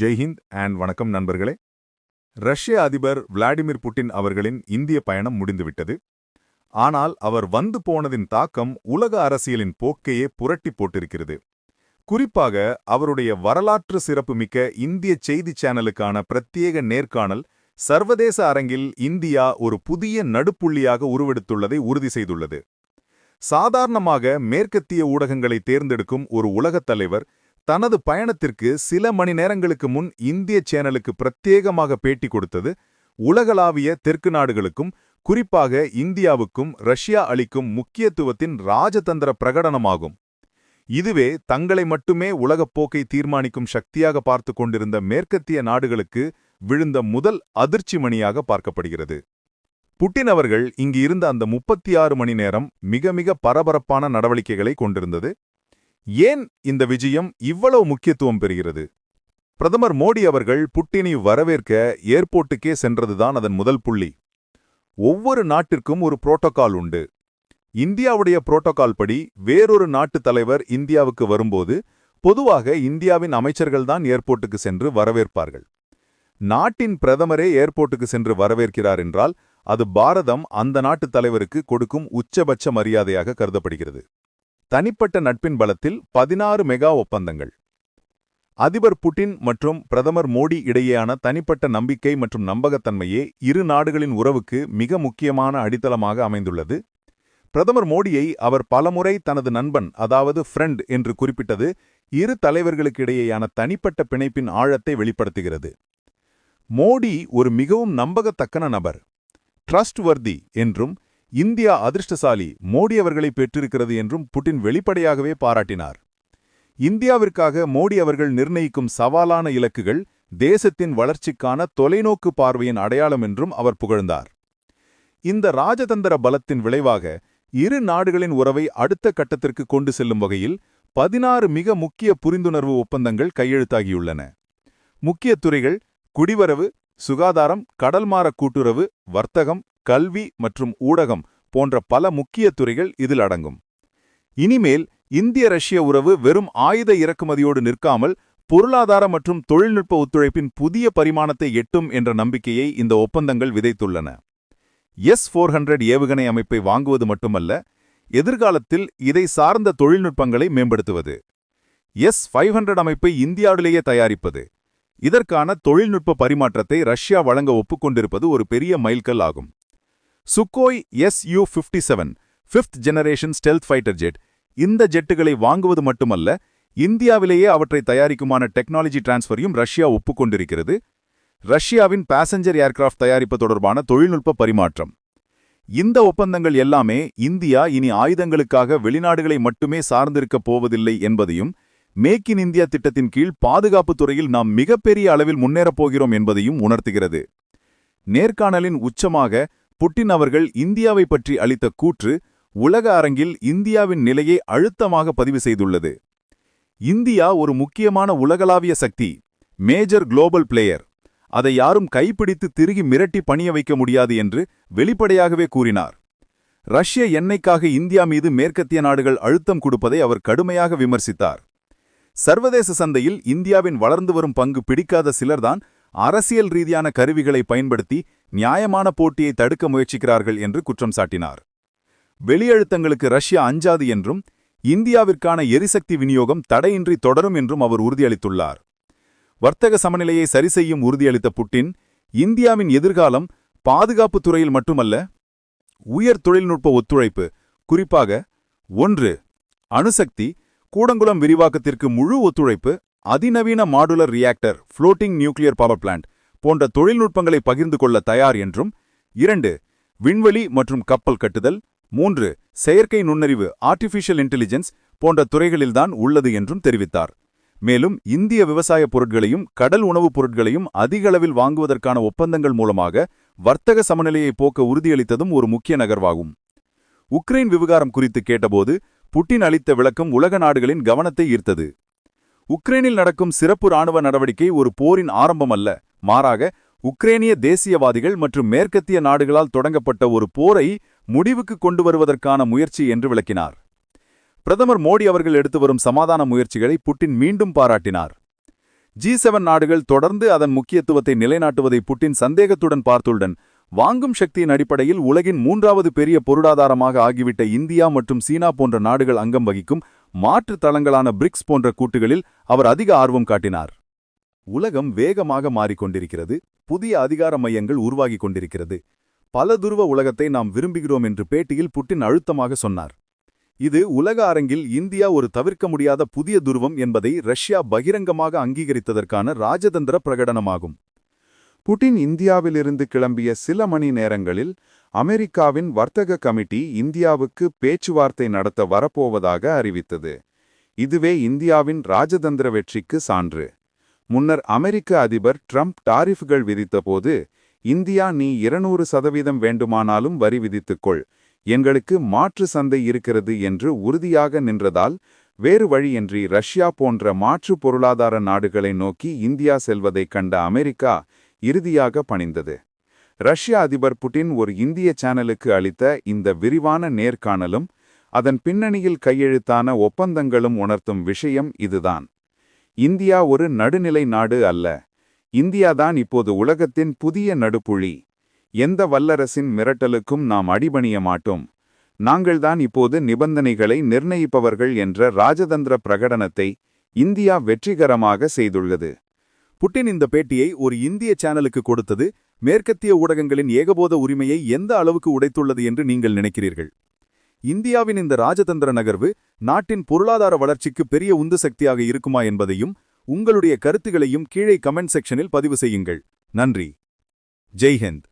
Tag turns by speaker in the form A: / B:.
A: ஜெய்ஹிந்த் and வணக்கம் நண்பர்களே. ரஷ்ய அதிபர் விளாடிமிர் புட்டின் அவர்களின் இந்திய பயணம் முடிந்துவிட்டது. ஆனால் அவர் வந்து போனதின் தாக்கம் உலக அரசியலின் போக்கையே புரட்டி போட்டிருக்கிறது. குறிப்பாக அவருடைய வரலாற்று சிறப்புமிக்க இந்திய செய்தி சேனலுக்கான பிரத்யேக நேர்காணல் சர்வதேச அரங்கில் இந்தியா ஒரு புதிய நடுப்புள்ளியாக உருவெடுத்துள்ளதை உறுதி செய்துள்ளது. சாதாரணமாக மேற்கத்திய ஊடகங்களை தேர்ந்தெடுக்கும் ஒரு உலகத் தலைவர் தனது பயணத்திற்கு சில மணி நேரங்களுக்கு முன் இந்திய சேனலுக்கு பிரத்யேகமாக பேட்டி கொடுத்தது உலகளாவிய தெற்கு நாடுகளுக்கும் குறிப்பாக இந்தியாவுக்கும் ரஷ்யா அளிக்கும் முக்கியத்துவத்தின் ராஜதந்திர பிரகடனமாகும். இதுவே தங்களை மட்டுமே உலகப் போக்கை தீர்மானிக்கும் சக்தியாக பார்த்து கொண்டிருந்த மேற்கத்திய நாடுகளுக்கு விழுந்த முதல் அதிர்ச்சி மணியாக பார்க்கப்படுகிறது. புட்டின் அவர்கள் இங்கு இருந்த அந்த முப்பத்தி ஆறு மணி நேரம் மிக மிக பரபரப்பான நடவடிக்கைகளை கொண்டிருந்தது. ஏன் இந்த விஜயம் இவ்வளவு முக்கியத்துவம் பெறுகிறது? பிரதமர் மோடி அவர்கள் புட்டினை வரவேற்க ஏர்போர்ட்டுக்கே சென்றதுதான் அதன் முதல் புள்ளி. ஒவ்வொரு நாட்டிற்கும் ஒரு புரோட்டோகால் உண்டு. இந்தியாவுடைய புரோட்டோகால் படி வேறொரு நாட்டு தலைவர் இந்தியாவுக்கு வரும்போது பொதுவாக இந்தியாவின் அமைச்சர்கள்தான் ஏர்போர்ட்டுக்கு சென்று வரவேற்பார்கள். நாட்டின் பிரதமரே ஏர்போர்ட்டுக்கு சென்று வரவேற்கிறார் என்றால் அது பாரதம் அந்த நாட்டு தலைவருக்கு கொடுக்கும் உச்சபட்ச மரியாதையாக கருதப்படுகிறது. தனிப்பட்ட நட்பின் பலத்தில் பதினாறு மெகா ஒப்பந்தங்கள். அதிபர் புட்டின் மற்றும் பிரதமர் மோடி இடையேயான தனிப்பட்ட நம்பிக்கை மற்றும் நம்பகத்தன்மையே இரு நாடுகளின் உறவுக்கு மிக முக்கியமான அடித்தளமாக அமைந்துள்ளது. பிரதமர் மோடியை அவர் பலமுறை தனது நண்பன் அதாவது ஃப்ரெண்ட் என்று குறிப்பிட்டது இரு தலைவர்களுக்கிடையேயான தனிப்பட்ட பிணைப்பின் ஆழத்தை வெளிப்படுத்துகிறது. மோடி ஒரு மிகவும் நம்பகத்தக்கன நபர் ட்ரஸ்ட்வர்தி என்றும் இந்தியா அதிர்ஷ்டசாலி மோடி அவர்களை பெற்றிருக்கிறது என்றும் புட்டின் வெளிப்படையாகவே பாராட்டினார். இந்தியாவிற்காக மோடி அவர்கள் நிர்ணயிக்கும் சவாலான இலக்குகள் தேசத்தின் வளர்ச்சிக்கான தொலைநோக்கு பார்வையின் அடையாளம் என்றும் அவர் புகழ்ந்தார். இந்த ராஜதந்திர பலத்தின் விளைவாக இரு நாடுகளின் உறவை அடுத்த கட்டத்திற்கு கொண்டு செல்லும் வகையில் பதினாறு மிக முக்கிய புரிந்துணர்வு ஒப்பந்தங்கள் கையெழுத்தாகியுள்ளன. முக்கிய துறைகள் குடிவரவு சுகாதாரம் கடல்மாற கூட்டுறவு வர்த்தகம் கல்வி மற்றும் ஊடகம் போன்ற பல முக்கிய துறைகள் இதில் அடங்கும். இனிமேல் இந்திய ரஷ்ய உறவு வெறும் ஆயுத இறக்குமதியோடு நிற்காமல் பொருளாதார மற்றும் தொழில்நுட்ப ஒத்துழைப்பின் புதிய பரிமாணத்தை எட்டும் என்ற நம்பிக்கையை இந்த ஒப்பந்தங்கள் விதைத்துள்ளன. எஸ் ஃபோர் ஹண்ட்ரட் ஏவுகணை அமைப்பை வாங்குவது மட்டுமல்ல எதிர்காலத்தில் இதை சார்ந்த தொழில்நுட்பங்களை மேம்படுத்துவது. எஸ் ஃபைவ் ஹண்ட்ரட் அமைப்பை இந்தியாவிலேயே தயாரிப்பது. இதற்கான தொழில்நுட்ப பரிமாற்றத்தை ரஷ்யா வழங்க ஒப்புக்கொண்டிருப்பது ஒரு பெரிய மைல்கல் ஆகும் Sukhoi S U fifty seven fifth generation stealth fighter jet இந்த ஜெட்டுகளை வாங்குவது மட்டுமல்ல இந்தியாவிலேயே அவற்றை தயாரிக்குமான டெக்னாலஜி டிரான்ஸ்ஃபரையும் ரஷ்யா ஒப்புக்கொண்டிருக்கிறது. ரஷ்யாவின் பாசஞ்சர் ஏர்கிராஃப்ட் தயாரிப்பு தொடர்பான தொழில்நுட்ப பரிமாற்றம். இந்த ஒப்பந்தங்கள் எல்லாமே இந்தியா இனி ஆயுதங்களுக்காக வெளிநாடுகளை மட்டுமே சார்ந்திருக்கப் போவதில்லை என்பதையும் மேக் இன் இந்தியா திட்டத்தின் கீழ் பாதுகாப்புத் துறையில் நாம் மிகப்பெரிய அளவில் முன்னேறப் போகிறோம் என்பதையும் உணர்த்துகிறது. நேர்காணலின் உச்சமாக புட்டின் அவர்கள் இந்தியாவை பற்றி அளித்த கூற்று உலக அரங்கில் இந்தியாவின் நிலையை அழுத்தமாக பதிவு செய்துள்ளது. இந்தியா ஒரு முக்கியமான உலகளாவிய சக்தி மேஜர் குளோபல் பிளேயர். அதை யாரும் கைப்பிடித்து திருகி மிரட்டி பணிய வைக்க முடியாது என்று வெளிப்படையாகவே கூறினார். ரஷ்ய எண்ணெய்க்காக இந்தியா மீது மேற்கத்திய நாடுகள் அழுத்தம் கொடுப்பதை அவர் கடுமையாக விமர்சித்தார். சர்வதேச சந்தையில் இந்தியாவின் வளர்ந்து வரும் பங்கு பிடிக்காத சிலர்தான் அரசியல் ரீதியான கருவிகளை பயன்படுத்தி நியாயமான போட்டியை தடுக்க முயற்சிக்கிறார்கள் என்று குற்றம் சாட்டினார். வெளியழுத்தங்களுக்கு ரஷ்யா அஞ்சாது என்றும் இந்தியாவிற்கான எரிசக்தி விநியோகம் தடையின்றி தொடரும் என்றும் அவர் உறுதியளித்துள்ளார். வர்த்தக சமநிலையை சரிசெய்யும் உறுதியளித்த புட்டின் இந்தியாவின் எதிர்காலம் பாதுகாப்பு துறையில் மட்டுமல்ல உயர் தொழில்நுட்ப ஒத்துழைப்பு குறிப்பாக ஒன்று அணுசக்தி கூடங்குளம் விரிவாக்கத்திற்கு முழு ஒத்துழைப்பு அதிநவீன modular reactor floating nuclear power plant போன்ற தொழில்நுட்பங்களை பகிர்ந்து கொள்ள தயார் என்றும் இரண்டு விண்வெளி மற்றும் கப்பல் கட்டுதல் மூன்று செயற்கை நுண்ணறிவு ஆர்டிஃபிஷியல் இன்டெலிஜென்ஸ் போன்ற துறைகளில்தான் உள்ளது என்றும் தெரிவித்தார். மேலும் இந்திய விவசாய பொருட்களையும் கடல் உணவுப் பொருட்களையும் அதிக அளவில் வாங்குவதற்கான ஒப்பந்தங்கள் மூலமாக வர்த்தக சமநிலையை போக்க உறுதியளித்ததும் ஒரு முக்கிய நகர்வாகும். உக்ரைன் விவகாரம் குறித்து கேட்டபோது புட்டின் அளித்த விளக்கம் உலக நாடுகளின் கவனத்தை ஈர்த்தது. உக்ரைனில் நடக்கும் சிறப்பு ராணுவ நடவடிக்கை ஒரு போரின் ஆரம்பம் அல்ல மாறாக உக்ரேனிய தேசியவாதிகள் மற்றும் மேற்கத்திய நாடுகளால் தொடங்கப்பட்ட ஒரு போரை முடிவுக்கு கொண்டு வருவதற்கான முயற்சி என்று விளக்கினார். பிரதமர் மோடி அவர்கள் எடுத்து வரும் சமாதான முயற்சிகளை புட்டின் மீண்டும் பாராட்டினார்.
B: ஜி செவன் நாடுகள் தொடர்ந்து அதன் முக்கியத்துவத்தை நிலைநாட்டுவதை புட்டின் சந்தேகத்துடன் பார்த்துள்ளன் வாங்கும் சக்தியின் அடிப்படையில் உலகின் மூன்றாவது பெரிய பொருளாதாரமாக ஆகிவிட்ட இந்தியா மற்றும் சீனா போன்ற நாடுகள் அங்கம் வகிக்கும் மாற்று தளங்களான பிரிக்ஸ் போன்ற கூட்டுகளில் அவர் அதிக ஆர்வம் காட்டினார். உலகம் வேகமாக மாறிக்கொண்டிருக்கிறது புதிய அதிகார மையங்கள் உருவாகிக் கொண்டிருக்கிறது. பல துருவ உலகத்தை நாம் விரும்புகிறோம் என்று பேட்டியில் புட்டின் அழுத்தமாக சொன்னார். இது உலக அரங்கில் இந்தியா ஒரு தவிர்க்க முடியாத புதிய துருவம் என்பதை ரஷ்யா பகிரங்கமாக அங்கீகரித்ததற்கான ராஜதந்திர பிரகடனமாகும்.
C: புட்டின் இந்தியாவிலிருந்து கிளம்பிய சில மணி நேரங்களில் அமெரிக்காவின் வர்த்தக கமிட்டி இந்தியாவுக்கு பேச்சுவார்த்தை நடத்த வரப்போவதாக அறிவித்தது. இதுவே இந்தியாவின் ராஜதந்திர வெற்றிக்கு சான்று. முன்னர் அமெரிக்க அதிபர் ட்ரம்ப் டாரிஃப்கள் விதித்தபோது இந்தியா நீ இருநூறு சதவீதம் வேண்டுமானாலும் வரி விதித்துக்கொள். எங்களுக்கு மாற்று சந்தை இருக்கிறது என்று உறுதியாக நின்றதால் வேறு வழியின்றி ரஷ்யா போன்ற மாற்று பொருளாதார நாடுகளை நோக்கி இந்தியா செல்வதைக் கண்ட அமெரிக்கா இறுதியாக பணிந்தது. ரஷ்ய அதிபர் புட்டின் ஒரு இந்திய சேனலுக்கு அளித்த இந்த விரிவான நேர்காணலும் அதன் பின்னணியில் கையெழுத்தான ஒப்பந்தங்களும் உணர்த்தும் விஷயம் இதுதான். இந்தியா ஒரு நடுநிலை நாடு அல்ல. இந்தியாதான் இப்போது உலகத்தின் புதிய நடுப்புழி எந்த வல்லரசின் மிரட்டலுக்கும் நாம் அடிபணிய மாட்டோம். நாங்கள்தான் இப்போது நிபந்தனைகளை நிர்ணயிப்பவர்கள் என்ற ராஜதந்திர பிரகடனத்தை இந்தியா வெற்றிகரமாக செய்துள்ளது.
B: புட்டின் இந்த பேட்டியை ஒரு இந்திய சேனலுக்கு கொடுத்தது மேற்கத்திய ஊடகங்களின் ஏகபோத உரிமையை எந்த அளவுக்கு உடைத்துள்ளது என்று நீங்கள் நினைக்கிறீர்கள்? இந்தியாவின் இந்த ராஜதந்திர நகர்வு நாட்டின் பொருளாதார வளர்ச்சிக்கு பெரிய உந்து சக்தியாக இருக்குமா என்பதையும் உங்களுடைய கருத்துகளையும் கீழே கமெண்ட் செக்ஷனில் பதிவு செய்யுங்கள். நன்றி. ஜெய்ஹிந்த்